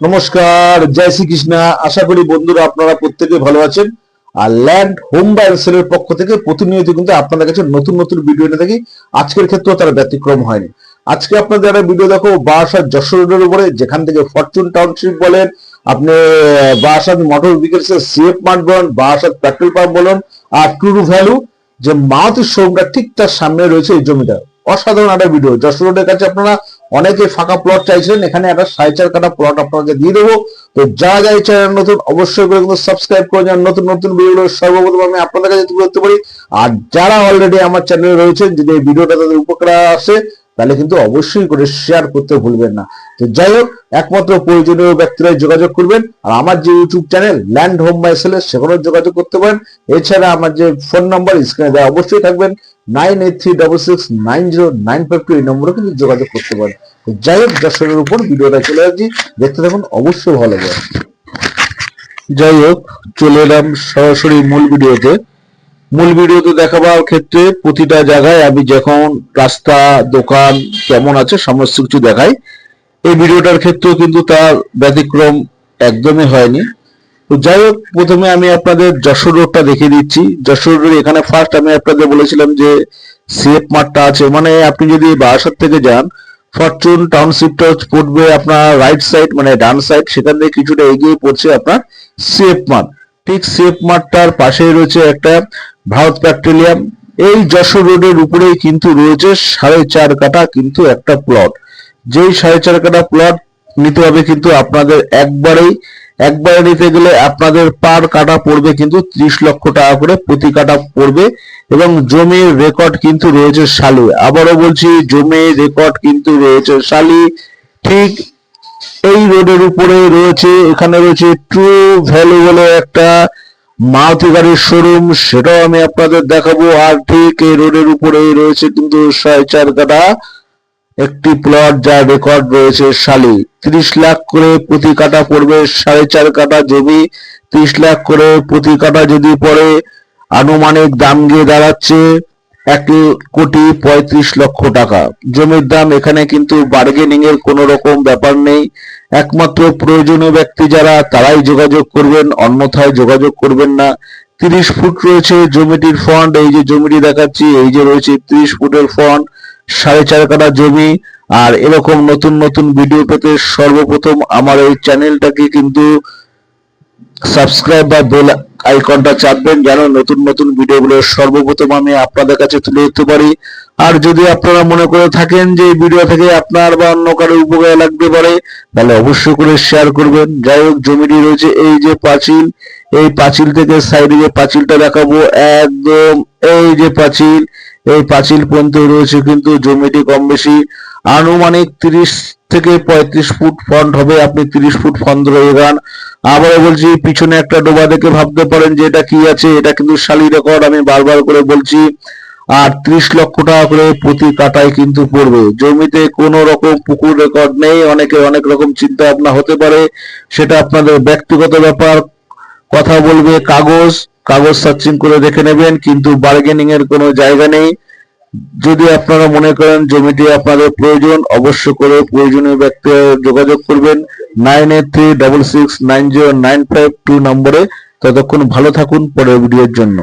নমস্কার, জয় শ্রীকৃষ্ণা। আশা করি বন্ধুরা আপনারা প্রত্যেকে ভালো আছেন। আর ল্যান্ড, হোম সেলের পক্ষ থেকে প্রতিনিয়ত কিন্তু আপনাদের কাছে নতুন নতুন ভিডিও এনে থাকি আজকের ক্ষেত্রেও তার ব্যতিক্রম হয়নি। আজকে আপনাদের একটা ভিডিও দেখো, বারাসাত যশোর রোডের উপরে, যেখান থেকে ফরচুন টাউনশিপ বলেন, আপনি বারাসাত মোটর ভেহিকেলস এর সিএফ মার্ট বলেন, বারাসাত পেট্রোল পাম্প বলেন, আর টুরু ভ্যালু, যে মারুতি শোরুমটা ঠিক তার সামনে রয়েছে এই জমিটা। অসাধারণ একটা ভিডিও। যশোর রোডের কাছে আপনারা অনেকে ফাঁকা প্লট চাইছিলেন, এখানে একটা সাড়ে চার কাটা প্লট আপনাকে দিয়ে দেবো। তো যা যাই চ্যানেল নতুন, অবশ্যই করে কিন্তু সাবস্ক্রাইব করে যান। নতুন নতুন ভিডিওগুলো সর্বপ্রথম আমি আপনাদের কাছে তুলে ধরতে পারি। আর যারা অলরেডি আমার চ্যানেলে রয়েছেন, যদি এই ভিডিওটা তাদের উপকার আসে তাহলে কিন্তু অবশ্যই করে শেয়ার করতে ভুলবেন না। তো যাই হোক, একমাত্র প্রয়োজনীয় ব্যক্তিরাই যোগাযোগ করবেন। আর আমার যে YouTube channel land home buy সেলের সেখানেও যোগাযোগ করতে পারেন। এছাড়া আমার যে ফোন নাম্বার স্ক্রিনে দেওয়া অবশ্যই থাকবেন। Nine eight three double six nine zero nine five two এই নম্বরে কিন্তু যোগাযোগ করতে পারেন। যাই হোক যশোরের উপর ভিডিওটা চলে আসছি। দেখতে থাকুন, অবশ্যই ভালো লাগবে। যাই হোক, চলে এলাম সরাসরি মূল ভিডিওতে। মূল ভিডিওতে দেখাবার ক্ষেত্রে প্রতিটা জায়গায় আমি যখন রাস্তা, দোকান কেমন আছে সমস্ত কিছু দেখাই। এই ভিডিওটার ক্ষেত্রেও কিন্তু তার ব্যতিক্রম একদমই হয়নি। তো যাই হোক, প্রথমে আমি আপনাদের যশোর রোডটা দেখিয়ে দিচ্ছি। যশোর রোড এখানে ফার্স্ট আমি আপনাদের বলেছিলাম যে সিএফ মার্টটা আছে। মানে আপনি যদি বারাসাত থেকে যান, ফরচুন টাউনশিপটা পড়বে আপনার রাইট সাইড মানে ডান সাইড সেখান থেকে কিছুটা এগিয়ে পড়ছে আপনার সিএফ মার্ট ঠিক সিএফ মার্টটার পাশেই রয়েছে একটা ভারত পেট্রোলিয়াম এই যশোর রোডের উপরেই কিন্তু রয়েছে সাড়ে চার কাটা কিন্তু একটা প্লট যেই সাড়ে চার কাটা প্লট নিতে হবে কিন্তু আপনাদের একবারেই। একবারে নিতে গেলে আপনাদের পার কাটা পড়বে কিন্তু ত্রিশ লক্ষ টাকা করে প্রতি কাটা পড়বে এবং জমির রেকর্ড কিন্তু রয়েছে সালি। আবারও বলছি, জমির রেকর্ড কিন্তু রয়েছে সালি। ঠিক এই রোডের উপরে রয়েছে, এখানে রয়েছে ট্রু ভ্যালু বলে একটা মারুতি গাড়ির শোরুম সেটাও আমি আপনাদের দেখাবো। আর ঠিক এই রোডের উপরে রয়েছে কিন্তু সাড়ে চার কাটা একটি প্লট যার রেকর্ড রয়েছে সালি। তিরিশ লাখ করে প্রতি কাটা পড়বে সাড়ে চার কাটা জমি। তিরিশ লাখ করে প্রতি কাটা যদি পড়ে, আনুমানিক দাম গিয়ে দাঁড়াচ্ছে এক কোটি পঁয়ত্রিশ লক্ষ টাকা। জমির দাম এখানে কিন্তু বার্গেনিং এর কোনো রকম ব্যাপার নেই। একমাত্র প্রয়োজনীয় ব্যক্তি যারা, তারাই যোগাযোগ করবেন, অন্যথায় যোগাযোগ করবেন না। তিরিশ ফুট রয়েছে জমিটির ফন্ড এই যে জমিটি দেখাচ্ছি, এই যে রয়েছে তিরিশ ফুটের ফন্ড সাড়ে চার কাটা জমি। আর এরকম নতুন নতুন ভিডিও পেতে সর্বপ্রথম আমার এই চ্যানেলটাকে কিন্তু সাবস্ক্রাইব বা বেল আইকনটা চাপবেন যেন নতুন নতুন ভিডিওগুলো সর্বপ্রথম আমি আপনাদের কাছে তুলে ধরতে পারি। আর যদি আপনারা মনে করে থাকেন যে ভিডিও থেকে আপনার বা অন্য কারও উপকারে লাগতে পারে, তাহলে অবশ্যই করে শেয়ার করবেন। যাই হোক, জমিটি রয়েছে এই যে পাঁচিল, এই পাঁচিল থেকে সাইডে যে পাঁচিলটা দেখাবো, একদম এই যে পাঁচিল, এই পাঁচিল পর্যন্ত রয়েছে কিন্তু জমিটি কম বেশি। আনুমানিক তিরিশ থেকে পঁয়ত্রিশ ফুট ফন্ট হবে, আপনি তিরিশ ফুট ফন্ড রয়ে যান আবারও বলছি, পিছনে একটা ডোবা দেখে ভাবতে পারেন যে এটা কি আছে, এটা কিন্তু শালি রেকর্ড আমি বারবার করে বলছি। আর ত্রিশ লক্ষ টাকা করে প্রতি কাটায় কিন্তু পড়বে। জমিতে কোনো রকম পুকুর রেকর্ড নেই, অনেকে অনেক রকম চিন্তা ভাবনা হতে পারে, সেটা আপনাদের ব্যক্তিগত ব্যাপার। কথা বলবে কাগজ কাগজ সার্চিং করে দেখে নেবেন, কিন্তু বার্গেনিং এর কোনো জায়গা নেই। যদি আপনারা মনে করেন জমিটি আপনাদের প্রয়োজন অবশ্য করে প্রয়োজনীয় ব্যক্তি যোগাযোগ করবেন nine eight three double six nine zero nine five two নম্বরে। ততক্ষণ ভালো থাকুন পরের ভিডিওর জন্য।